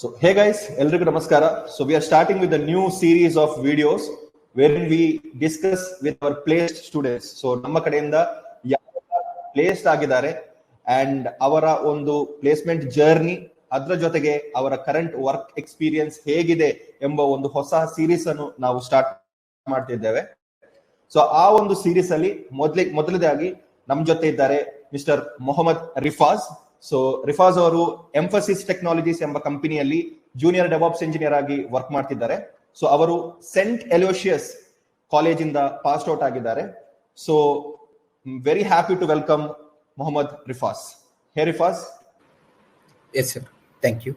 So, hey guys, ಎಲ್ರಿಗೂ ನಮಸ್ಕಾರ. So we are starting with new series of videos wherein we discuss with our placed students. So, ನಮ್ಮ ಕಡೆಯಿಂದ ಯಾರೆಲ್ಲ placed ಆಗಿದ್ದಾರೆ and ಅವರ ಒಂದು ಪ್ಲೇಸ್ಮೆಂಟ್ ಜರ್ನಿ ಅದರ ಜೊತೆಗೆ ಅವರ ಕರೆಂಟ್ ವರ್ಕ್ ಎಕ್ಸ್ಪೀರಿಯನ್ಸ್ ಹೇಗಿದೆ ಎಂಬ ಒಂದು ಹೊಸ ಸೀರೀಸ್ ಅನ್ನು ನಾವು ಸ್ಟಾರ್ಟ್ ಮಾಡ್ತಿದ್ದೇವೆ ಸೊ ಆ ಒಂದು ಸೀರೀಸ್ ಅಲ್ಲಿ ಮೊದಲೇ ಮೊದಲನೇದಾಗಿ ನಮ್ ಜೊತೆ ಇದ್ದಾರೆ ಮಿಸ್ಟರ್ ಮೊಹಮ್ಮದ್ ರಿಫಾಜ್ ಸೊ ರಿಫಾಜ್ ಅವರು ಎಂಫಸಿಸ್ ಟೆಕ್ನಾಲಜೀಸ್ ಎಂಬ ಕಂಪನಿಯಲ್ಲಿ ಜೂನಿಯರ್ ಡೆವಾಪ್ಸ್ ಇಂಜಿನಿಯರ್ ಆಗಿ ವರ್ಕ್ ಮಾಡ್ತಿದ್ದಾರೆ. ಸೊ ಅವರು ಸೆಂಟ್ ಎಲೋಶಿಯಸ್ ಕಾಲೇಜಿಂದ ಪಾಸ್ ಔಟ್ ಆಗಿದ್ದಾರೆ. So very happy to welcome Mohammed Rifas hey Rifas yes sir thank you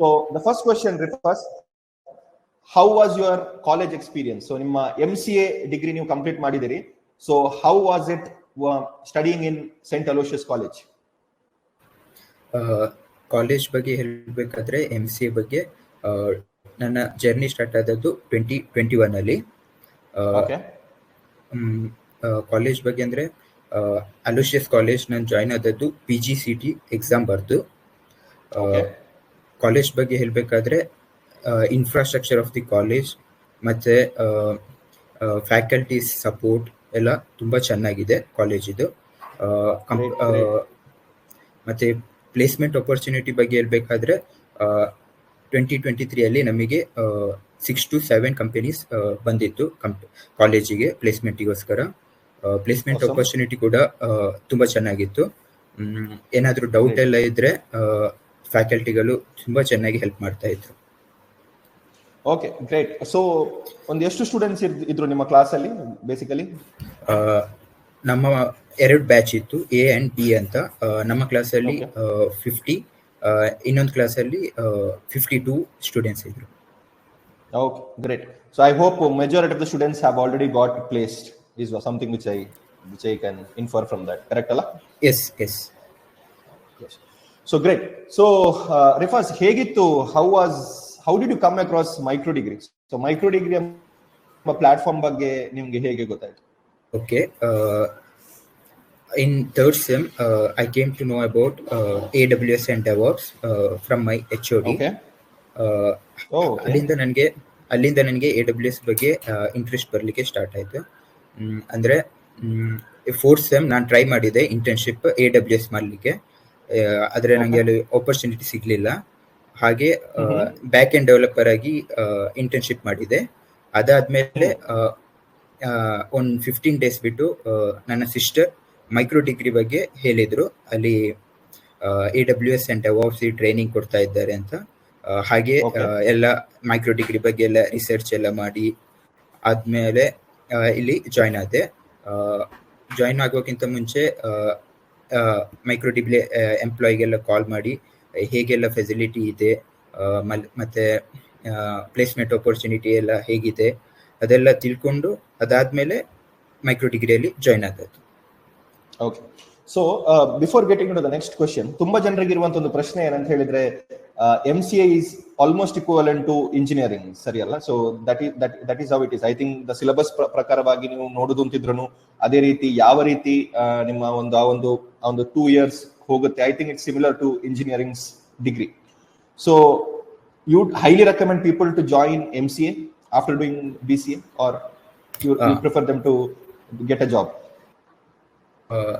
so the first question Rifas how was your college experience so ನಿಮ್ಮ M C A degree ನೀವು complete ಮಾಡಿದಿರಿ so how was it studying in Saint Aloysius college college ಬಗ್ಗೆ ಹೇಳಬೇಕಾದ್ರೆ M C A ಬಗ್ಗೆ ನನ್ನ journey start ಆದದ್ದು twenty twenty one ಅಲ್ಲಿ college ಬಗ್ಗೆ ಅಂದ್ರೆ ಅಲೋಷಿಯಸ್ ಕಾಲೇಜ್ ನಾನು ಜಾಯ್ನ್ ಆದದ್ದು P G C T exam ಬರೆದು. ಕಾಲೇಜ್ ಬಗ್ಗೆ ಹೇಳಬೇಕಾದ್ರೆ ಇನ್ಫ್ರಾಸ್ಟ್ರಕ್ಚರ್ ಆಫ್ ದಿ ಕಾಲೇಜ್ ಮತ್ತೆ ಫ್ಯಾಕಲ್ಟೀಸ್ ಸಪೋರ್ಟ್ ಎಲ್ಲ ತುಂಬಾ ಚೆನ್ನಾಗಿದೆ ಕಾಲೇಜಿದು. ಮತ್ತೆ ಪ್ಲೇಸ್ಮೆಂಟ್ ಅಪರ್ಚುನಿಟಿ ಬಗ್ಗೆ ಹೇಳ್ಬೇಕಾದ್ರೆ ಟ್ವೆಂಟಿ ಟ್ವೆಂಟಿ ತ್ರೀಯಲ್ಲಿ ನಮಗೆ ಸಿಕ್ಸ್ ಟು ಸೆವೆನ್ ಕಂಪನೀಸ್ ಬಂದಿತ್ತು ಕಂಪ್ ಕಾಲೇಜಿಗೆ ಪ್ಲೇಸ್ಮೆಂಟಿಗೋಸ್ಕರ ಪ್ಲೇಸ್ಮೆಂಟ್ ಅಪರ್ಚುನಿಟಿ ಕೂಡ ತುಂಬಾ ಚೆನ್ನಾಗಿತ್ತು. ಏನಾದರೂ ಏನಾದ್ರೂ ಡೌಟ್ ಎಲ್ಲ ಇದ್ರೆ ಫ್ಯಾಕಲ್ಟಿಗಳು ತುಂಬಾ ಚೆನ್ನಾಗಿ ಹೆಲ್ಪ್ ಮಾಡ್ತಾ ಇದ್ರು. ಓಕೆ ಗ್ರೇಟ್ ಸೊ ಒಂದು ಎಷ್ಟು ಸ್ಟೂಡೆಂಟ್ಸ್ ಇದ್ರು ನಿಮ್ಮ ಕ್ಲಾಸ್ ಅಲ್ಲಿ ಬೇಸಿಕಲಿ ನಮ್ಮ ಎರಡು ಬ್ಯಾಚ್ ಇತ್ತು ಎ ಅಂಡ್ ಬಿ ಅಂತ. ನಮ್ಮ ಕ್ಲಾಸ್ ಅಲ್ಲಿ ಫಿಫ್ಟಿ ಇನ್ನೊಂದು ಕ್ಲಾಸಲ್ಲಿ ಫಿಫ್ಟಿ ಟೂ ಸ್ಟೂಡೆಂಟ್ಸ್ ಇದ್ರು. Okay great so I hope majority of the students have already got placed is something which I which I can infer from that correct ಅಲ್ಲ yes yes so great so Rifas ಹೇಗಿತ್ತು? How was how did you come across micro degree so micro degree ಎಂಬ platform ಬಗ್ಗೆ ನಿಮ್ಗೆ ಹೇಗೆ ಗೊತ್ತಾಯ್ತು? Okay in in third I uh, I came to know about uh, AWS and DevOps uh, from my HOD. Uh, ಓ ಅಲ್ಲಿಂದ ನನಗೆ ಅಲ್ಲಿಂದ ನನಗೆ ಎ ಡಬ್ಲ್ಯೂ ಎಸ್ ಬಗ್ಗೆ ಇಂಟ್ರೆಸ್ಟ್ ಬರಲಿಕ್ಕೆ ಸ್ಟಾರ್ಟ್ ಆಯಿತು. ಅಂದರೆ ಫೋರ್ತ್ ಸೆಮ್ ನಾನು ಟ್ರೈ ಮಾಡಿದೆ ಇಂಟರ್ನ್ಶಿಪ್ ಎ ಡಬ್ಲ್ಯೂ ಎಸ್ ಮಾಡಲಿಕ್ಕೆ. ಆದರೆ ನನಗೆ ಅಲ್ಲಿ ಆಪರ್ಚುನಿಟಿ ಸಿಗಲಿಲ್ಲ. ಹಾಗೆ. ಬ್ಯಾಕ್ ಎಂಡ್ ಡೆವಲಪರ್ ಆಗಿ ಇಂಟರ್ನ್ಶಿಪ್ ಮಾಡಿದೆ. ಅದಾದ್ಮೇಲೆ ಒಂದು ಫಿಫ್ಟೀನ್ ಡೇಸ್ ಬಿಟ್ಟು ನನ್ನ ಸಿಸ್ಟರ್ ಮೈಕ್ರೋ ಡಿಗ್ರಿ ಬಗ್ಗೆ ಹೇಳಿದ್ರು. ಅಲ್ಲಿ ಎ ಡಬ್ಲ್ಯೂ ಎಸ್ ಅಂಡ್ ಡೆವಾಪ್ಸಿ ಟ್ರೈನಿಂಗ್ ಕೊಡ್ತಾ ಇದ್ದಾರೆ ಅಂತ. ಹಾಗೆ ಎಲ್ಲ ಮೈಕ್ರೋ ಡಿಗ್ರಿ ಬಗ್ಗೆ ಎಲ್ಲ ರಿಸರ್ಚ್ ಎಲ್ಲ ಮಾಡಿ ಆದ್ಮೇಲೆ ಇಲ್ಲಿ ಜಾಯ್ನ್ ಆದೆ. ಜಾಯ್ನ್ ಆಗೋಕ್ಕಿಂತ ಮುಂಚೆ ಮೈಕ್ರೋ ಡಿಗ್ರಿ ಎಂಪ್ಲಾಯಿಗೆಲ್ಲ ಕಾಲ್ ಮಾಡಿ ಹೇಗೆಲ್ಲ ಫೆಸಿಲಿಟಿ ಇದೆ ಮತ್ತೆ ಪ್ಲೇಸ್ಮೆಂಟ್ ಅಪರ್ಚುನಿಟಿ ಎಲ್ಲ ಹೇಗಿದೆ, ಅದೆಲ್ಲ ತಿಳ್ಕೊಂಡು ಅದಾದ್ಮೇಲೆ ಮೈಕ್ರೋ ಡಿಗ್ರಿಯಲ್ಲಿ ಜಾಯ್ನ್ ಆದದ್ದು. Okay so before getting to the next question ತುಂಬಾ ಜನರಿಗೆ ಇರುವಂತ ಒಂದು ಪ್ರಶ್ನೆ ಏನಂತ ಹೇಳಿದ್ರೆ M C is almost equivalent to engineering ಸರಿಯಲ್ಲ? So that is that that is how it is I think the syllabus ಪ್ರಕಾರವಾಗಿ ನೀವು ನೋಡುದು ಅಂತಿದ್ರು ಅದೇ ರೀತಿ ಯಾವ ರೀತಿ ನಿಮ್ಮ ಒಂದು, ಆ ಒಂದು ಒಂದು ಟೂ ಇಯರ್ಸ್ ಹೋಗುತ್ತೆ I think it's similar to engineering degree so you highly recommend people to join M C A after doing B C A are you Ah. Prefer them to get a job uh,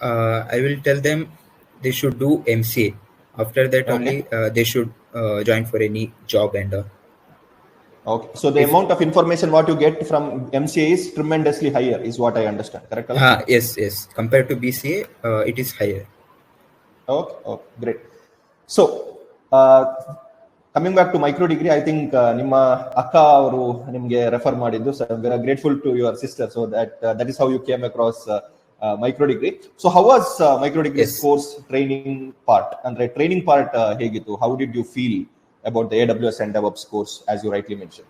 uh, I will tell them they should do MCA. After that, Okay. only uh, they should uh, join for any job and all. Okay. So the amount of information what you get from MCA is tremendously higher, is what I understand. Correct? Kala? Ah, yes, yes. Compared to BCA, uh, it is higher. Okay. Okay. Great. So uh, coming back to micro degree, I think uh, ನಿಮ್ಮ ಅಕ್ಕ ಅವರು ನಿಮ್ಗೆ refer ಮಾಡಿದ್ದು so we are grateful to your sister so that that is how you came across micro degree so how was micro degree Yes. Course training part ಅಂದ್ರೆ training part ಹೇಗಿತ್ತು how did you feel about the A W DevOps course, as you rightly mention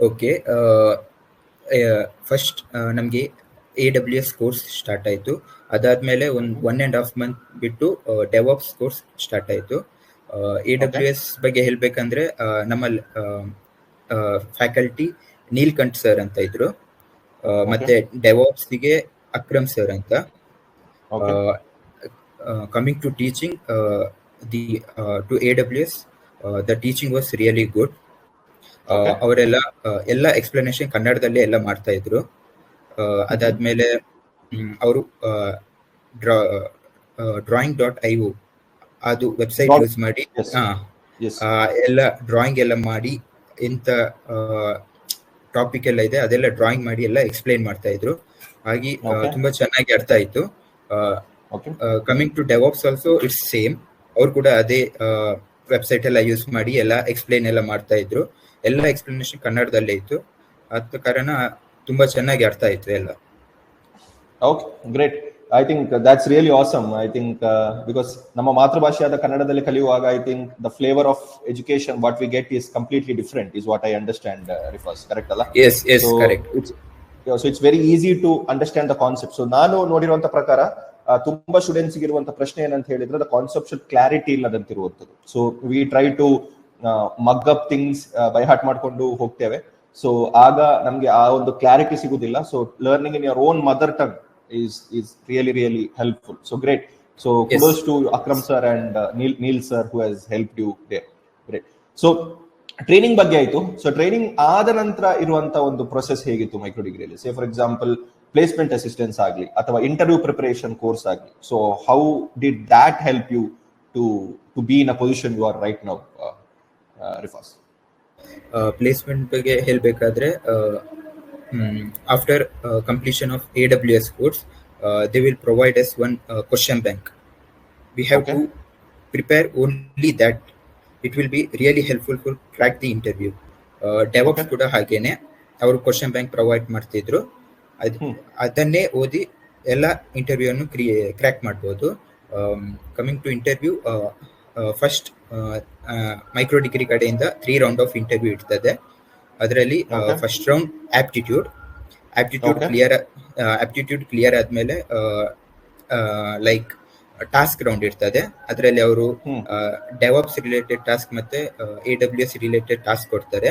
okay first ನಮಗೆ A W S course start ಆಯಿತು. ಅದಾದಮೇಲೆ ಒಂದು one and half month ಬಿಟ್ಟು DevOps course start ಆಯಿತು. A W S ಬಗ್ಗೆ ಹೇಳಬೇಕಂದ್ರೆ ನಮ್ಮ faculty Neelkanth sir ಅಂತ ಇದ್ರು. ಆ, ಮತ್ತೆ ಡೆವಾಪ್ಸ್ಗೆ ಅಕ್ರಮ್ ಸರ್ ಅಂತ. Coming to teaching the to A W uh, the teaching was really good. ಅವರೆಲ್ಲ ಎಲ್ಲ ಎಕ್ಸ್ಪ್ಲನೇಷನ್ ಕನ್ನಡದಲ್ಲೇ ಎಲ್ಲ ಮಾಡ್ತಾ ಇದ್ರು. ಆ, ಅದಾದ್ಮೇಲೆ ಅವರು ಡ್ರಾಯಿಂಗ್ ಡಾಟ್ ಐ ಒ ಅದು ವೆಬ್ಸೈಟ್ Dot- ಯೂಸ್ ಮಾಡಿ ಎಲ್ಲ ಡ್ರಾಯಿಂಗ್ ಎಲ್ಲ ಮಾಡಿ ಎಂತ ಟಾಪಿಕ್ ಎಲ್ಲ ಇದೆ ಅದೆಲ್ಲ ಡ್ರಾಯಿಂಗ್ ಮಾಡಿ ಎಲ್ಲ ಎಕ್ಸ್ಪ್ಲೈನ್ ಮಾಡ್ತಾ ಇದ್ರು. ಹಾಗೆ. ತುಂಬಾ ಚೆನ್ನಾಗಿ ಅರ್ಥ ಆಯ್ತು. Okay. Coming to DevOps also it's same ಅವ್ರು ಕೂಡ ಅದೇ ವೆಬ್ಸೈಟ್ ಎಲ್ಲ ಯೂಸ್ ಮಾಡಿ ಎಲ್ಲ ಎಕ್ಸ್ಪ್ಲೈನ್ ಎಲ್ಲ ಮಾಡ್ತಾ ಇದ್ರು. ಎಲ್ಲ ಎಕ್ಸ್ಪ್ಲನೇಷನ್ ಕನ್ನಡದಲ್ಲೇ ಇತ್ತು. ಅದ ಕಾರಣ ತುಂಬಾ ಚೆನ್ನಾಗಿ ಅರ್ಥ ಆಯ್ತು ಎಲ್ಲ. Okay great I think that's really awesome I think because ನಮ್ಮ ಮಾತೃಭಾಷೆಯಾದ ಕನ್ನಡದಲ್ಲಿ ಕಲಿಯುವಾಗ I think the flavour of education what we get is completely different is what I understand refers correct ಅಲ್ಲ? Yes yes correct to understand the concept so. ನಾನು ನೋಡಿರುವಂತ ಪ್ರಕಾರ ತುಂಬಾ students ಇರುವಂತ ಪ್ರಶ್ನೆ ಏನಂತ ಹೇಳಿದ್ರೆ the conceptual clarity ಇಲ್ಲದಂತಿರುವಂಥದ್ದು. So we try to mug up things by heart ಮಾಡ್ಕೊಂಡು ಹೋಗ್ತೇವೆ. ಸೊ ಆಗ ನಮ್ಗೆ ಆ ಒಂದು ಕ್ಲಾರಿಟಿ ಸಿಗುದಿಲ್ಲ. So learning in your own mother tongue is is really really helpful so great so close to Akram sir and Neel Neel sir who has help you they great so training ಬಗ್ಗೆ ಆಯ್ತು. So training ಆದ ನಂತರ ಇರುವಂತ ಒಂದು process ಹೇಗಿತ್ತು micro ಡಿಗ್ರಿಯಲ್ಲಿ say for example placement assistance ಆಗಲಿ ಅಥವಾ ಇಂಟರ್ವ್ಯೂ ಪ್ರಿಪರೇಷನ್ ಕೋರ್ಸ್ ಆಗಲಿ. So how did that help you to to be in a position you are right now Rifas placement ಬಗ್ಗೆ ಹೇಳಬೇಕಾದ್ರೆ after completion of A W S course they will provide us one question bank we have. To prepare only that it will be really helpful for crack the interview DevOps. ಕೂಡ ಹಾಗೇನೆ. ಅವರು question bank provide ಮಾಡ್ತಿದ್ರು. ಅದ್. ಅದನ್ನೇ ಓದಿ ಎಲ್ಲ interview ಅನ್ನು ಕ್ರಿಯೇ ಕ್ರ್ಯಾಕ್ ಮಾಡ್ಬೋದು coming to interview first micro degree ಕಡೆಯಿಂದ ತ್ರೀ ರೌಂಡ್ ಆಫ್ ಇಂಟರ್ವ್ಯೂ ಇರ್ತದೆ ಅದರಲ್ಲಿ first round aptitude aptitude. Clear aptitude clear ಆದ್ಮೇಲೆ ಲೈಕ್ ಟಾಸ್ಕ್ ರೌಂಡ್ ಇರ್ತದೆ ಅದರಲ್ಲಿ ಅವರು. ಡೆವಾಪ್ಸ್ ರಿಲೇಟೆಡ್ ಟಾಸ್ಕ್ ಮತ್ತೆ A W S related task ಕೊಡ್ತಾರೆ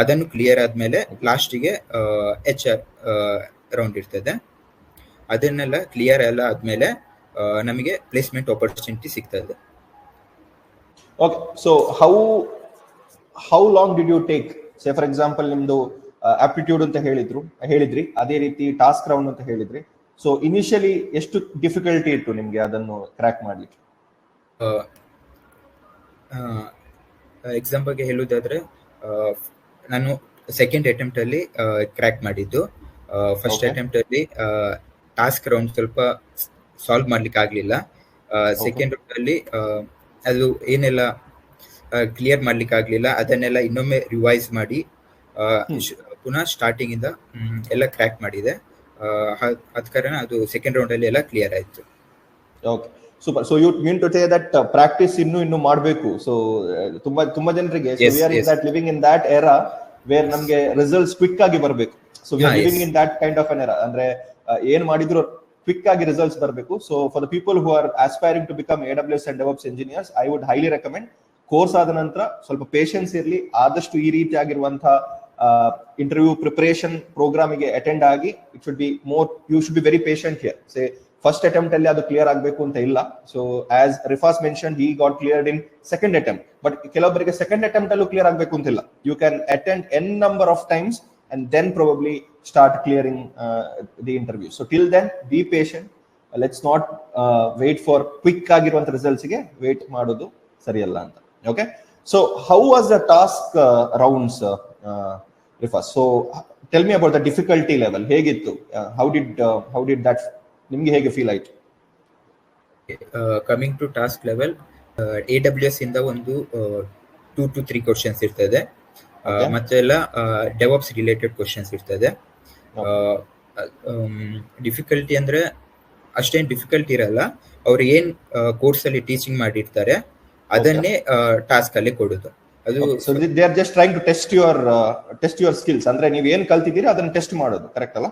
ಅದನ್ನು ಕ್ಲಿಯರ್ ಆದ್ಮೇಲೆ ಲಾಸ್ಟಿಗೆ ಎಚ್ ಆರ್ ರೌಂಡ್ ಇರ್ತದೆ. ಅದನ್ನೆಲ್ಲ ಕ್ಲಿಯರ್ ಎಲ್ಲ ಆದ್ಮೇಲೆ ನಮಗೆ ಪ್ಲೇಸ್ಮೆಂಟ್ ಆಪರ್ಚುನಿಟಿ ಸಿಗ್ತದೆ. Okay so how how long did you take say for example ನಿಮ್ದು ಆಪ್ಟಿಟ್ಯೂಡ್ ಅಂತ ಹೇಳಿದ್ರು ಹೇಳಿದ್ರಿ ಅದೇ ರೀತಿ ಟಾಸ್ಕ್ ರೌಂಡ್ ಅಂತ ಹೇಳಿದ್ರಿ. ಸೊ ಇನಿಷಿಯಲಿ ಎಷ್ಟು ಡಿಫಿಕಲ್ಟಿ ಇತ್ತು ನಿಮಗೆ ಅದನ್ನು ಕ್ರ್ಯಾಕ್ ಮಾಡ್ಲಿಕ್ಕೆ? ಎಕ್ಸಾಂಪಲ್ಗೆ ಹೇಳುವುದಾದ್ರೆ ನಾನು ಸೆಕೆಂಡ್ ಅಟೆಂಪ್ಟ್ ಅಲ್ಲಿ ಕ್ರ್ಯಾಕ್ ಮಾಡಿದ್ದು. ಫಸ್ಟ್. ಅಟೆಂಪ್ಟ್ ಅಲ್ಲಿ ಟಾಸ್ಕ್ ರೌಂಡ್ ಸ್ವಲ್ಪ ಸಾಲ್ವ್ ಮಾಡ್ಲಿಕ್ಕೆ ಆಗ್ಲಿಲ್ಲ. ಸೆಕೆಂಡ್ ರೌಂಡ್ ಅಲ್ಲಿ ಅದು ಏನೆಲ್ಲ ಕ್ಲಿಯರ್ ಮಾಡ್ಲಿಕ್ಕೆ ಆಗ್ಲಿಲ್ಲ ಅದನ್ನೆಲ್ಲ ಇನ್ನೊಮ್ಮೆ ರಿವೈಸ್ ಮಾಡಿ ಪುನಃ ಸ್ಟಾರ್ಟಿಂಗ್ ಇಂದ ಎಲ್ಲ ಕ್ರ್ಯಾಕ್ ಮಾಡಿದೆ. ಅದ ಕಾರಣ ಅದು ಸೆಕೆಂಡ್ ರೌಂಡ್ ಅಲ್ಲಿ ಎಲ್ಲ ಕ್ಲಿಯರ್ ಆಯ್ತು. Okay super so you mean to say that practice ಇನ್ನು ಇನ್ನು ಮಾಡಬೇಕು. ಸೊ ತುಂಬಾ ತುಂಬಾ ಜನರಿಗೆ living in that era where ನಮ್ಗೆ ರಿಸಲ್ಟ್ಸ್ ಕ್ವಿಕ್ ಆಗಿ ಬರಬೇಕು. So. Living in that kind of an era ಅಂದ್ರೆ ಆ, ಏನ್ ಮಾಡಿದ್ರು ಕ್ವಿಕ್ ಆಗಿ ರಿಸಲ್ಟ್ಸ್ ಬರಬೇಕು. So for the people who are aspiring to become A W S and DevOps engineers I would highly recommend course ಆದ ನಂತರ ಸ್ವಲ್ಪ ಪೇಷನ್ಸ್ ಇರಲಿ. ಆದಷ್ಟು ಈ ರೀತಿಯಾಗಿರುವಂತಹ ಇಂಟರ್ವ್ಯೂ ಪ್ರಿಪರೇಷನ್ ಪ್ರೋಗ್ರಾಮಿಗೆ ಅಟೆಂಡ್ ಆಗಿ it should be more you should be very patient here say first attempt ಅಲ್ಲಿ ಅದು ಕ್ಲಿಯರ್ ಆಗಬೇಕು ಅಂತ ಇಲ್ಲ. So as Rifas mention he got cleared in second attempt but ಕೆಲವೊಬ್ಬರಿಗೆ ಸೆಕೆಂಡ್ ಅಟೆಂಪ್ಟ್ ಅಲ್ಲೂ ಕ್ಲಿಯರ್ ಆಗಬೇಕು ಅಂತಿಲ್ಲ you can attend N number of times and then probably start clearing the interview so till then be patient let's not wait for quick ಆಗಿರುವಂತ ರಿಸಲ್ಟ್ಸ್ಗೆ wait ಮಾಡೋದು ಸರಿಯಲ್ಲ ಅಂತ. Okay so how was the task rounds Rifas so tell me about the difficulty level ಹೇಗಿತ್ತು? How did how did that ನಿಮ್ಗೆ ಹೇಗೆ feel ಆಯ್ತು? Coming to task level A W S ಇಂದ ಒಂದು ಟೂ ಟು ತ್ರೀ ಕ್ವಶನ್ಸ್ ಇರ್ತದೆ. ಮತ್ತೆಲ್ಲ Okay. ಮತ್ತೆ ಎಲ್ಲ ಡೆವಾಪ್ಸ್ ರಿಲೇಟೆಡ್ ಕ್ವಶನ್ಸ್ ಇರ್ತದೆ. ಡಿಫಿಕಲ್ಟಿ ಅಂದ್ರೆ ಅಷ್ಟೇನು ಡಿಫಿಕಲ್ಟಿ ಇರಲ್ಲ. ಅವ್ರು ಏನ್ ಕೋರ್ಸ್ ಅಲ್ಲಿ ಟೀಚಿಂಗ್ ಮಾಡಿರ್ತಾರೆ ಅದನ್ನೇ ಟಾಸ್ಕ್ ಅಲ್ಲಿ ಕೊಡೋದು. ಅದು so they are just trying to test your test your skills ಅಂದ್ರೆ ನೀವು ಏನ್ ಕಲ್ತಿದ್ದೀರಾ ಅದನ್ನ ಟೆಸ್ಟ್ ಮಾಡೋದು ಕರೆಕ್ಟ್ ಅಲ್ಲ?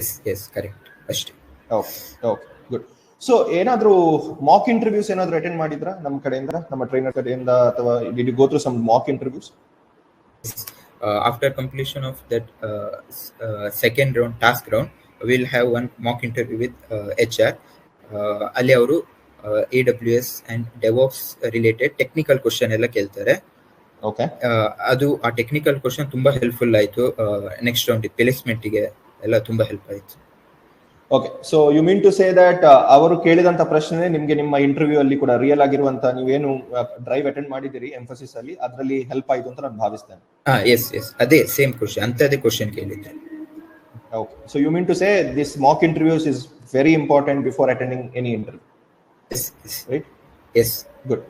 ಎಸ್ ಎಸ್ ಕರೆಕ್ಟ್ ಅಷ್ಟೇ. ಓಕೆ ಓಕೆ ಗುಡ್ ಸೊ ಏನಾದ್ರೂ ಮಾಕ್ ಇಂಟರ್ವ್ಯೂಸ್ ಏನಾದರೂ ಅಟೆಂಡ್ ಮಾಡಿದ್ರಾ ನಮ್ಮ ಕಡೆಯಿಂದ ನಮ್ಮ ಟ್ರೈನರ್ ಕಡೆಯಿಂದ ಅಥವಾ did you go through some mock interviews after completion of that second round task round will have one mock interview have one or uh, uh, ಅಲ್ಲಿ ಅವರು A W S and DevOps related technical question ಎಲ್ಲ ಕೇಳ್ತಾರೆ. Okay ಆ, ಅದು ಆ technical question ತುಂಬಾ helpful ಆಯ್ತು. Next round ಪ್ಲೇಸ್ಮೆಂಟ್ಗೆ ಎಲ್ಲ ತುಂಬಾ ಹೆಲ್ಪ್ ಆಯ್ತು. Okay so you mean to say that ಅವರು ಕೇಳಿದಂತ ಪ್ರಶ್ನೆ ನಿಮ್ಗೆ ನಿಮ್ಮ ಇಂಟರ್ವ್ಯೂ ಅಲ್ಲಿ ಕೂಡ ರಿಯಲ್ ಆಗಿರುವಂತ ನೀವೇನು ಡ್ರೈವ್ ಅಟೆಂಡ್ ಮಾಡಿದಿರಿ ಎಂಫಸಿಸ್ ಅಲ್ಲಿ ಅದರಲ್ಲಿ ಹೆಲ್ಪ್ ಆಯ್ತು ಅಂತ ನಾನು ಭಾವಿಸ್ತೇನೆ. ಹಾ ಎಸ್ ಎಸ್ ಅದೇ ಸೇಮ್ ಕ್ವಶನ್ ಅಂತದೇ ಕ್ವಶನ್ ಕೇಳಿದ್ದೆ. Okay so you mean to say this mock interviews is very important before attending any interview yes right yes good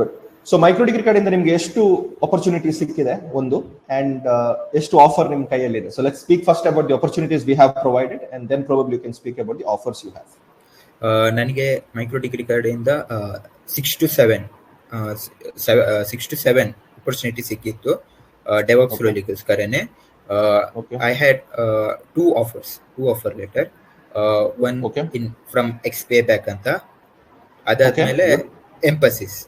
good so micro degree ಕಡೆಯಿಂದ ನಿಮ್ಗೆ ಎಷ್ಟು ಅಪರ್ಚುನಿಟಿ ಸಿಕ್ಕಿದೆ ಒಂದು ಅಂಡ್ ಎಷ್ಟು offer ನಿಮ್ ಕೈಯಲ್ಲಿದೆ so let speak first about the opportunities we have provided and then probably you can speak about the offers you have ನನಗೆ micro degree ಕಡೆಯಿಂದ six to seven six to seven opportunity ಸಿಕ್ಕಿತ್ತು ಡೆವಕ್ಸ್. ರೋಲಿಗೋಸ್ಕರನೇ. I had two offers two offer letter one. In from X pay back ಅಂತ ಅದಾದ್ಮೇಲೆ. Emphasis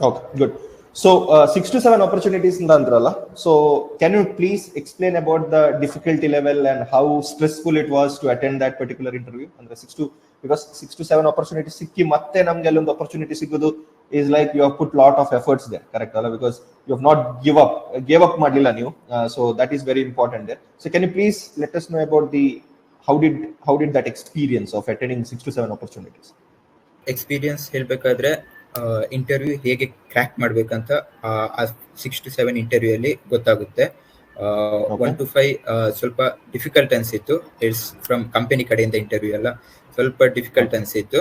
Uh, six to seven opportunities in the Andrala. So, can you please explain about the difficulty level and how stressful it was to attend that particular interview? And the six to because six to seven opportunities ಸಿಕ್ಕಿ ಮತ್ತೆ ನಮ್ಗೆ ಅಲ್ಲೊಂದು opportunity ಸಿಗೋದು is like you have put lot of efforts there, correct? ಅಲ್ಲ? Because you have not give up, gave up ಮಾಡಲಿಲ್ಲ ನೀವು. Uh, so that is very important there. So can you please let us know about the how did how did that experience of attending six to seven opportunities? Experience ಹೇಳ್ಬೇಕಾದ್ರೆ interview ಹೇಗೆ crack ಮಾಡ್ಬೇಕಂತ six to seven interview ಅಲ್ಲಿ ಗೊತ್ತಾಗುತ್ತೆ. One to five ಸ್ವಲ್ಪ difficult ಅನ್ಸಿತ್ತು. It's from company ಕಡೆಯಿಂದ interview ಎಲ್ಲ ಸ್ವಲ್ಪ ಡಿಫಿಕಲ್ಟ್ ಅನ್ಸಿತ್ತು.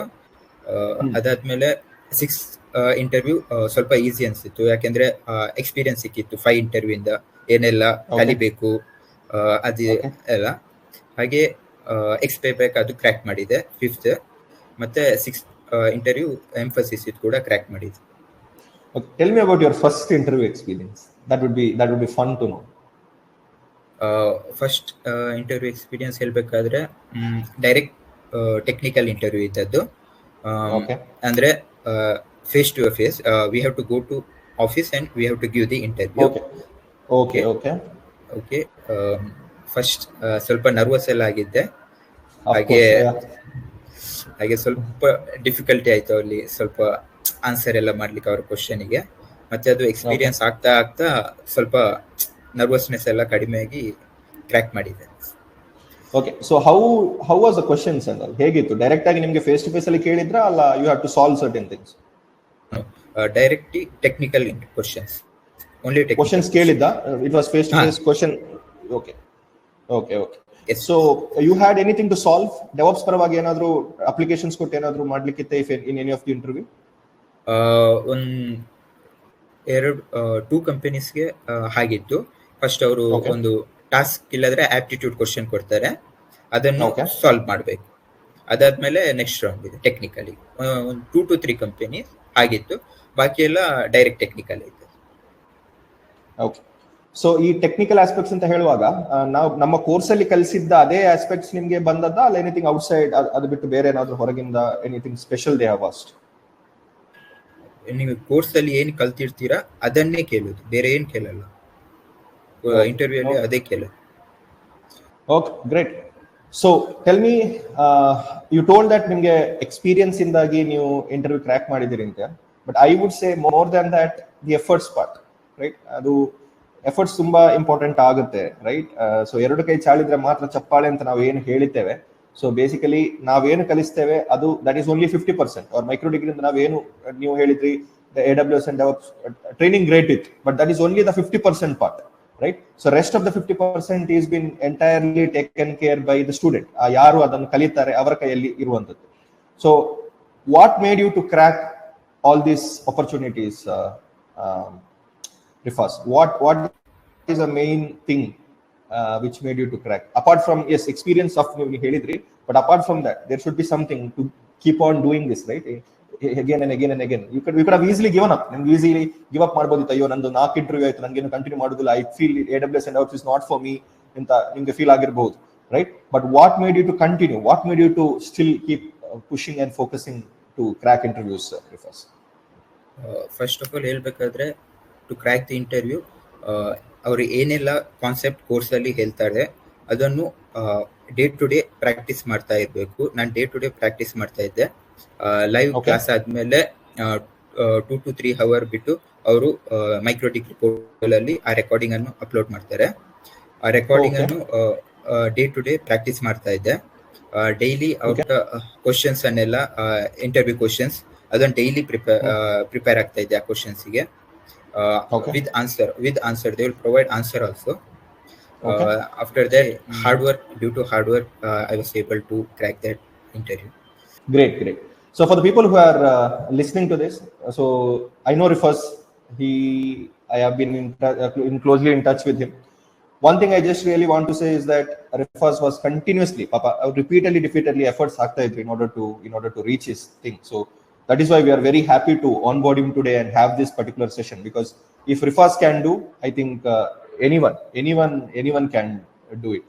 ಅದಾದ್ಮೇಲೆ ಸಿಕ್ಸ್ ಇಂಟರ್ವ್ಯೂ ಸ್ವಲ್ಪ ಈಸಿ ಅನ್ಸಿತ್ತು. ಯಾಕೆಂದ್ರೆ ಎಕ್ಸ್ಪೀರಿಯನ್ಸ್ ಸಿಕ್ಕಿತ್ತು ಫೈವ್ ಇಂಟರ್ವ್ಯೂ ಇಂದ. ಏನೆಲ್ಲ. ಕಲಿಬೇಕು ಅದು. ಎಲ್ಲ. ಹಾಗೆ ಎಕ್ಸ್ಪೇ ಬ್ಯಾಕ್ ಅದು ಕ್ರ್ಯಾಕ್ ಮಾಡಿದೆ ಫಿಫ್ತ್ ಮತ್ತೆ ಸಿಕ್ಸ್ ಇಂಟರ್ವ್ಯೂ ಎಂಫಸಿಸ್ ಇದು ಕೂಡ ಕ್ರ್ಯಾಕ್ ಮಾಡಿದ್ವಿ tell me about your first interview experience that would be that would be fun to know. First interview experience ಹೇಳಬೇಕಾದ್ರೆ ಡೈರೆಕ್ಟ್ ಟೆಕ್ನಿಕಲ್ ಇಂಟರ್ವ್ಯೂ ಇದ್ದದ್ದು. ಅಂದ್ರೆ face to face we have to go to office and we have to give the interview okay okay okay okay first ಸ್ವಲ್ಪ nervous ಎಲ್ಲ ಆಗಿದ್ದೆ. ಹಾಗೆ. ಹಾಗೆ ಸ್ವಲ್ಪ difficulty ಆಯ್ತು ಅಲ್ಲಿ ಸ್ವಲ್ಪ ಆನ್ಸರ್ ಎಲ್ಲ ಮಾಡ್ಲಿಕ್ಕೆ ಅವ್ರ ಕ್ವಶನಿಗೆ ಮತ್ತೆ ಅದು ಎಕ್ಸ್ಪೀರಿಯನ್ಸ್ ಆಗ್ತಾ ಆಗ್ತಾ ಸ್ವಲ್ಪ ನರ್ವಸ್ನೆಸ್ ಎಲ್ಲ ಕಡಿಮೆ ಆಗಿ ಕ್ರ್ಯಾಕ್ ಮಾಡಿದೆ. Okay so how how was the question sir all? ಹೇಗಿತ್ತು? ಡೈರೆಕ್ಟ್ ಆಗಿ ನಿಮಗೆ ಫೇಸ್ ಟು ಫೇಸ್ ಅಲ್ಲಿ ಕೇಳಿದ್ರ ಅಲ್ಲ you have to solve certain things direct technical questions only questions ಕೇಳಿದ್ದ? It was face to face question okay okay okay Yes. So you had anything to solve DevOps ಪರವಾಗಿ ಏನಾದರೂ applications ಕೊಟ್ಟು ಏನಾದರೂ ಮಾಡ್ಲಿಕ್ಕಿತ್ತೆ if in any of the interview ಒಂದು ಎರಡು two ಕಂಪನೀಸ್ಗೆ ಹಾಗಿತ್ತು. First ಅವರು. ಒಂದು ಟಾಸ್ಕ್ ಇಲ್ಲದ್ರೆ ಆಪ್ಟಿಟ್ಯೂಡ್ ಕ್ವಶನ್ ಕೊಡ್ತಾರೆ. ಅದನ್ನು. ಸಾಲ್ವ್ ಮಾಡಬೇಕು. ಅದಾದ್ಮೇಲೆ ನೆಕ್ಸ್ಟ್ ರೌಂಡ್ ಇದೆ ಟೆಕ್ನಿಕಲಿ ಒಂದು ಟೂ ಟು ತ್ರೀ ಕಂಪನಿ ಆಗಿತ್ತು ಬಾಕಿ ಎಲ್ಲ ಡೈರೆಕ್ಟ್ ಟೆಕ್ನಿಕಲ್ ಇದೆ ಓಕೆ ಸೊ ಈ ಟೆಕ್ನಿಕಲ್ ಆಸ್ಪೆಕ್ಟ್ಸ್ ಅಂತ ಹೇಳುವಾಗ ನಾವು ನಮ್ಮ ಕೋರ್ಸ್ ಅಲ್ಲಿ ಕಲಿಸಿದ್ದ ಅದೇ ಆಸ್ಪೆಕ್ಟ್ಸ್ ನಿಮ್ಗೆ ಬಂದದ್ದ? ಅಲ್ಲ ಎನಿಥಿಂಗ್ ಔಟ್ಸೈಡ್ ಅದು ಬಿಟ್ಟು ಬೇರೆ ಏನಾದ್ರೂ ಹೊರಗಿಂದ anything special they have asked ನೀವು ಕೋರ್ಸ್ ಅಲ್ಲಿ ಏನ್ ಕಲ್ತಿರ್ತೀರಾ? ಅದನ್ನೇ ಕೇಳೋದು. ಬೇರೆ ಏನು ಕೇಳಲ್ಲ. ಇಂಟರ್ವ್ಯೂ ಅಲ್ಲಿ ಅದೇ ಕೇಳೋದು. Okay great so tell me you told that ನಿಮಗೆ ಎಕ್ಸ್ಪೀರಿಯನ್ಸ್ ಇಂದಾಗಿ ನೀವು ಇಂಟರ್ವ್ಯೂ ಕ್ರ್ಯಾಕ್ ಮಾಡಿದಿರಿ ಅಂತ. But I would say more than that the efforts part right ಅದು ಎಫರ್ಟ್ಸ್ ತುಂಬಾ ಇಂಪಾರ್ಟೆಂಟ್ ಆಗುತ್ತೆ ರೈಟ್ ಸೊ ಎರಡು ಕೈ ಚಾಳಿದ್ರೆ ಮಾತ್ರ ಚಪ್ಪಾಳೆ ಅಂತ ನಾವು ಏನು ಹೇಳಿದ್ದೇವೆ. ಸೊ ಬೇಸಿಕಲಿ ನಾವೇನು ಕಲಿಸ್ತೇವೆ, ಅದು that is only fifty percent ಅವ್ರ ಮೈಕ್ರೋ ಡಿಗ್ರಿ ಅಂತ ನಾವೇನು, ನೀವು ಹೇಳಿದ್ರಿ A W S and training great ಇತ್ತು but that is only the fifty percent part right so rest of the fifty percent is been entirely taken care by the student ಯಾರು ಅದನ್ನು ಕಲಿತಾರೆ ಅವರ ಕೈಯಲ್ಲಿ ಇರುವಂತದ್ದು so what made you to crack all these opportunities Rifas what what is a main thing which made you to crack apart from S experience of ನೀವು ಹೇಳಿದ್ರಿ but apart from that there should be something to keep on doing this right again and again and again you could you could have easily given up ನಿಮ್ಗೆ easily give up ಮಾಡ್ಬೋದಿತ್ತು ಅಯ್ಯೋ ನಂದು ನಾಲ್ಕು interview ಆಯ್ತು ನನಗೇನು continue ಮಾಡೋದಿಲ್ಲ I feel A W S and outs is not for me ಅಂತ ನಿಮ್ಗೆ ಫೀಲ್ ಆಗಿರಬಹುದು right but what made you to continue what made you to still keep pushing and focusing to crack interviews ರಿಫರ್ಸ್ first of all ಹೇಳ್ಬೇಕಾದ್ರೆ to crack the interview ಅವರು ಏನೆಲ್ಲ concept ಕೋರ್ಸಲ್ಲಿ ಹೇಳ್ತಾರೆ ಅದನ್ನು day to day practice ಮಾಡ್ತಾ ಇರಬೇಕು. ನಾನು day to day practice ಮಾಡ್ತಾ ಇದ್ದೆ. Live Okay. ಕ್ಲಾಸ್ ಆದ್ಮೇಲೆ ಟೂ ಟು ತ್ರೀ ಹವರ್ ಬಿಟ್ಟು ಅವರು ಮೈಕ್ರೋಟಿಕ್ ರಿಪೋರ್ಟ್ ಅಲ್ಲಿ ಆ ರೆಕಾರ್ಡಿಂಗ್ ಅನ್ನು ಅಪ್ಲೋಡ್ ಮಾಡ್ತಾರೆ. ಆ ರೆಕಾರ್ಡಿಂಗ್. ಅನ್ನು ಡೇ ಟು ಡೇ ಪ್ರಾಕ್ಟೀಸ್ ಮಾಡ್ತಾ ಇದ್ದೆ. ಡೈಲಿ ಅವ್ರ ಕ್ವಶನ್ಸ್ ಅನ್ನೆಲ್ಲ ಇಂಟರ್ವ್ಯೂ ಕ್ವಶನ್ಸ್ ಅದನ್ನು ಡೈಲಿ ಪ್ರಿಪೇರ್ ಪ್ರಿಪೇರ್ ಆಗ್ತಾ ಇದೆ ಆ ಕ್ವಶನ್ಸ್ಗೆ uh, okay. with answer with answer they will provide answer also. Uh, okay. uh, after that hard work due to hard work uh, i was able to crack that interview. Great great. So for the people who are uh, listening to this uh, so i know refers he i have been in, in, closely in touch with him. One thing i just really want to say is that refers was continuously papa repeatedly repeatedly efforts in order to in order to reach his thing. So that is why we are very happy to onboard him today and have this particular session because if Rifas can do, I think uh, anyone, anyone, anyone can do it.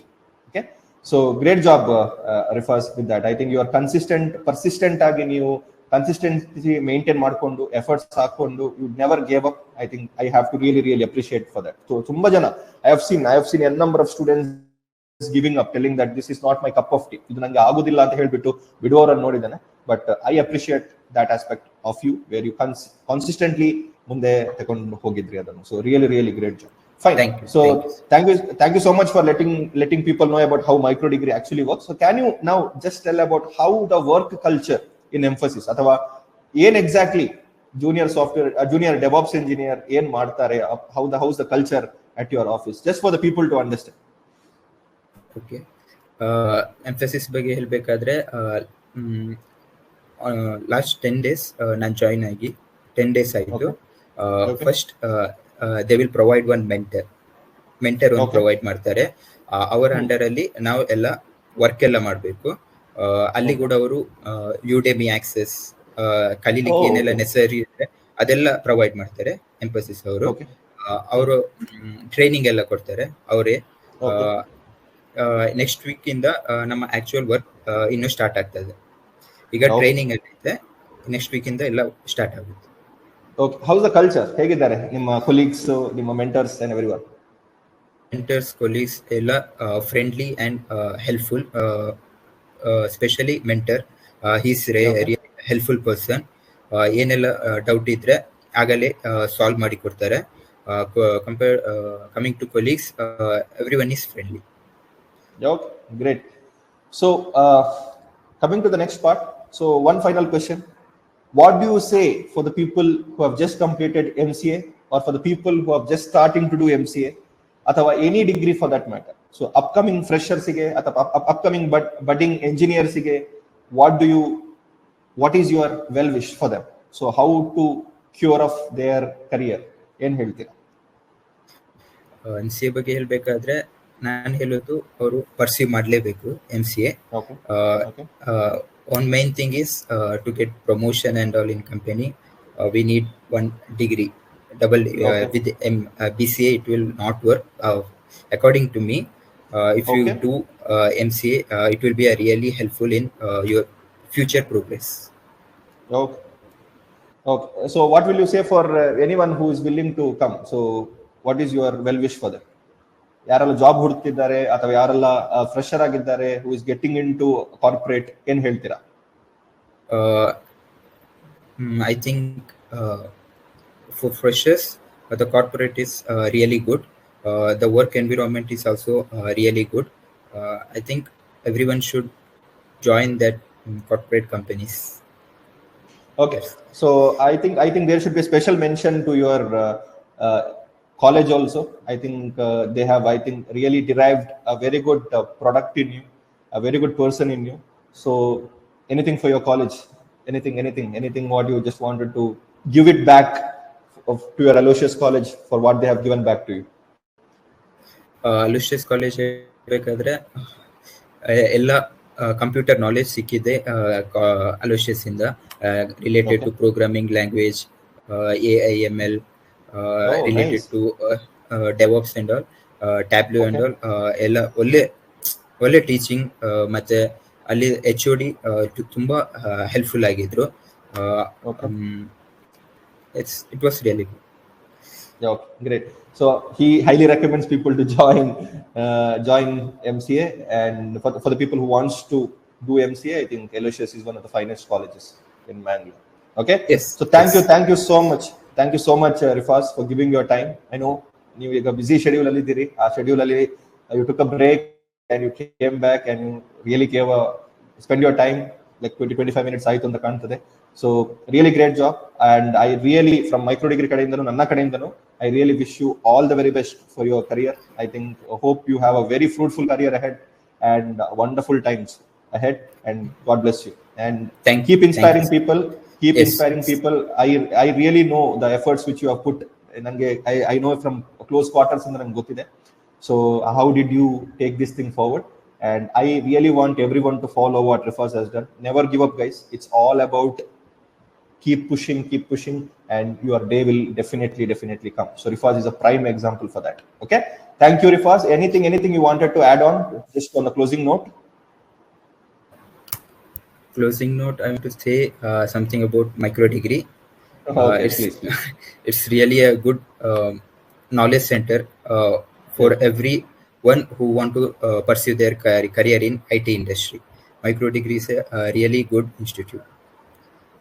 Okay. So great job refers with that I think you are consistent persistent ಆಗಿ ನೀವು consistency maintain ಮಾಡ್ಕೊಂಡು efforts ಹಾಕೊಂಡು you never gave up I think I have to really really appreciate for that so ತುಂಬಾ ಜನ I have seen I have seen an number of students giving up telling that this is not my cup of tea ಇದು ನಂಗೆ ಆಗುದಿಲ್ಲ ಅಂತ ಹೇಳ್ಬಿಟ್ಟು ಬಿಡುವವರನ್ನು ನೋಡಿದ್ದೇನೆ. But I appreciate that aspect of you where you ಕನ್ಸ್ ಕಾನ್ಸಿಸ್ಟೆಂಟ್ಲಿ ಮುಂದೆ ತಗೊಂಡು ಹೋಗಿದ್ರಿ ಅದನ್ನು so really really great job fine so thank you. thank you thank you so much for letting letting people know about how micro degree actually works so can you now just tell about how the work culture in emphasis ಅಥವಾ ಏನ್ exactly junior software junior DevOps engineer ಏನ್ ಮಾಡ್ತಾರೆ how the house the culture at your office just for the people to understand okay Mphasis ಬಗ್ಗೆ ಹೇಳಬೇಕಾದ್ರೆ last ten days ನಾನು join ಆಗಿ ten days ಆಯಿತು. First they will provide one mentor mentor ಒಂದು provide ಮಾಡ್ತಾರೆ. ಅವರ. ಅಂಡರ್ ಅಲ್ಲಿ ನಾವು ಎಲ್ಲ ವರ್ಕ್ ಎಲ್ಲ ಮಾಡಬೇಕು. ಅಲ್ಲಿ ಕೂಡ ಅವರು ಯುಡೆಮಿ ಆಕ್ಸೆಸ್ ಕಲೀಲಿಕ್ಕೆ ಏನೆಲ್ಲ. ನೆಸರಿ ಇದೆ ಅದೆಲ್ಲ ಪ್ರೊವೈಡ್ ಮಾಡ್ತಾರೆ ಎಂಪಸಿಸ್ ಅವರು. ಅವರು ಟ್ರೈನಿಂಗ್ ಎಲ್ಲ ಕೊಡ್ತಾರೆ ಅವರೇ. ನೆಕ್ಸ್ಟ್ ವೀಕ್ ಇಂದ ನಮ್ಮ ಆಕ್ಚುಯಲ್ ವರ್ಕ್ ಇನ್ನು ಸ್ಟಾರ್ಟ್ ಆಗ್ತದೆ. ಈಗ. ಟ್ರೈನಿಂಗ್ ಆಗಿದೆ ನೆಕ್ಸ್ಟ್ ವೀಕ್ ಇಂದ ಎಲ್ಲ ಸ್ಟಾರ್ಟ್ ಆಗುತ್ತೆ. ಓಕೆ ಹೌಸ್ ದ ಕಲ್ಚರ್ ಹೇಗಿದ್ದಾರೆ? ನಿಮ್ಮ ಕೊಲೀಗ್ಸ್ ನಿಮ್ಮ mentors and everyone mentors colleagues ಎಲ್ಲ friendly and helpful specially mentor he's ರೇ ಹೆಲ್ಪ್ಫುಲ್ ಪರ್ಸನ್ ಏನೆಲ್ಲ ಡೌಟ್ ಇದ್ರೆ ಆಗಲೇ ಸಾಲ್ವ್ ಮಾಡಿ ಕೊಡ್ತಾರೆ. Compare coming to colleagues every one is friendly okay great so coming to the next part. So, one final question. What do you say for the people who have just completed MCA or for the people who have just starting to do MCA ಅಥವಾ any degree for that matter? So, upcoming freshers ಗೆ ಅಥವಾ up- up- upcoming bud- budding engineers ಗೆ what do you, what is your well wish for them? So, how to cure of their career? ಏನ್ ಹೇಳ್ತೀರಾ? M C A ಬಗ್ಗೆ ಹೇಳಬೇಕಾದ್ರೆ ನಾನು ಹೇಳೋದು ಅವರು ಪರ್ಸ್ಯೂ ಮಾಡಲೇಬೇಕು M C A one main thing is uh, to get promotion and all in company uh, we need one degree double uh, Okay. with M, uh, bca it will not work uh, according to me uh, if you do uh, mca uh, it will be a really helpful in uh, your future progress Okay. Okay. So, what will you say for uh, anyone who is willing to come? So, what is your well wish for them? ಯಾರೆಲ್ಲ job ಹುಡುಕ್ತಿದ್ದಾರೆ ಅಥವಾ ಯಾರೆಲ್ಲ fresher ಆಗಿದ್ದಾರೆ who is getting in to corporate ಏನ್ ಹೇಳ್ತೀರಾ uh, mm, I think uh, for freshers, uh, the corporate is uh, really good. Uh, the work environment is also uh, really good. Uh, I think everyone should join that mm, corporate companies. Okay so I think I think there should be special mention to your College also I think they have I think really derived a very good product in you a very good person in you so anything for your college anything anything anything what you just wanted to give it back to your Aloysius college for what they have given back to you Aloysius college ಬೇಕಾದ್ರೆ ಎಲ್ಲ computer knowledge ಸಿಕ್ಕಿದೆ Aloysius ಇಂದ related to Okay. Programming language A I M L Oh, related nice. To DevOps and all Tableau and Okay. All ಎಲ್ಲ ಒಳ್ಳೆ ಒಳ್ಳೆ teaching ಮತ್ತೆ ಅಲ್ಲಿ H O D ತುಂಬಾ ಹೆಲ್ಪ್ಫುಲ್ ಆಗಿದ್ರು Okay. It's it was really good Yeah, okay, great. So he highly recommends people to join uh, join MCA, and for the, for the people who wants to do MCA, I think Aloysius is one of the finest colleges. in Mangalore. Okay. Yes. So thank yes. you, thank you so much. Thank you so much, uh, Rifaz, for giving your time. I know ನೀವು ಈಗ busy schedule ಅಲ್ಲಿ ಇದ್ದೀರಿ ಆ schedule ಅಲ್ಲಿ you took a break and you came back and really gave spend your time like twenty twenty five minutes ಆಯ್ತು ಅಂತ ಕಾಣ್ತದೆ. So really great job and I really from micro degree ಕಡೆಯಿಂದನೂ ನನ್ನ ಕಡೆಯಿಂದನೂ I really wish you all the very best for your career I think hope you have a very fruitful career ahead and wonderful times ahead. And god bless you. And Thank keep you. inspiring Thank you. people keep Yes. inspiring people i i really know the efforts which you have put ನನಗೆ I, I know from close quarters ಇಂದ ನಂಗೆ ಗೊತ್ತಿದೆ so how did you take this thing forward and i really want everyone to follow what Rifaz has done never give up guys it's all about keep pushing keep pushing and your day will definitely definitely come so Rifaz is a prime example for that okay thank you Rifaz anything anything you wanted to add on just on the closing note Closing note, I want to say uh, something about micro degree. Uh, okay it's please, please. it's really a good um, knowledge center uh, for everyone who want to uh, pursue their career, career in IT industry. Micro degree is a uh, really good institute.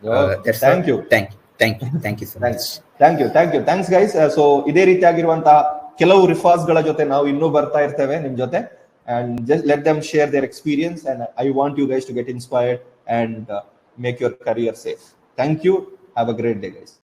Oh, Uh, that's thank all. you Thank you. Thank you. Thank you so thanks much. Thank you thank you thanks guys so ಇದೇ ರೀತಿಯಾಗಿರುವಂತಹ ಕೆಲವು ರಿಫಾರ್ಸ್ ಗಳ ಜೊತೆ ನಾವು ಇನ್ನೂ ಬರ್ತಾ ಇರ್ತೇವೆ ನಿಮ್ ಜೊತೆ and just let them share their experience and I want you guys to get inspired and uh, make your career safe. Thank you. Have a great day, guys.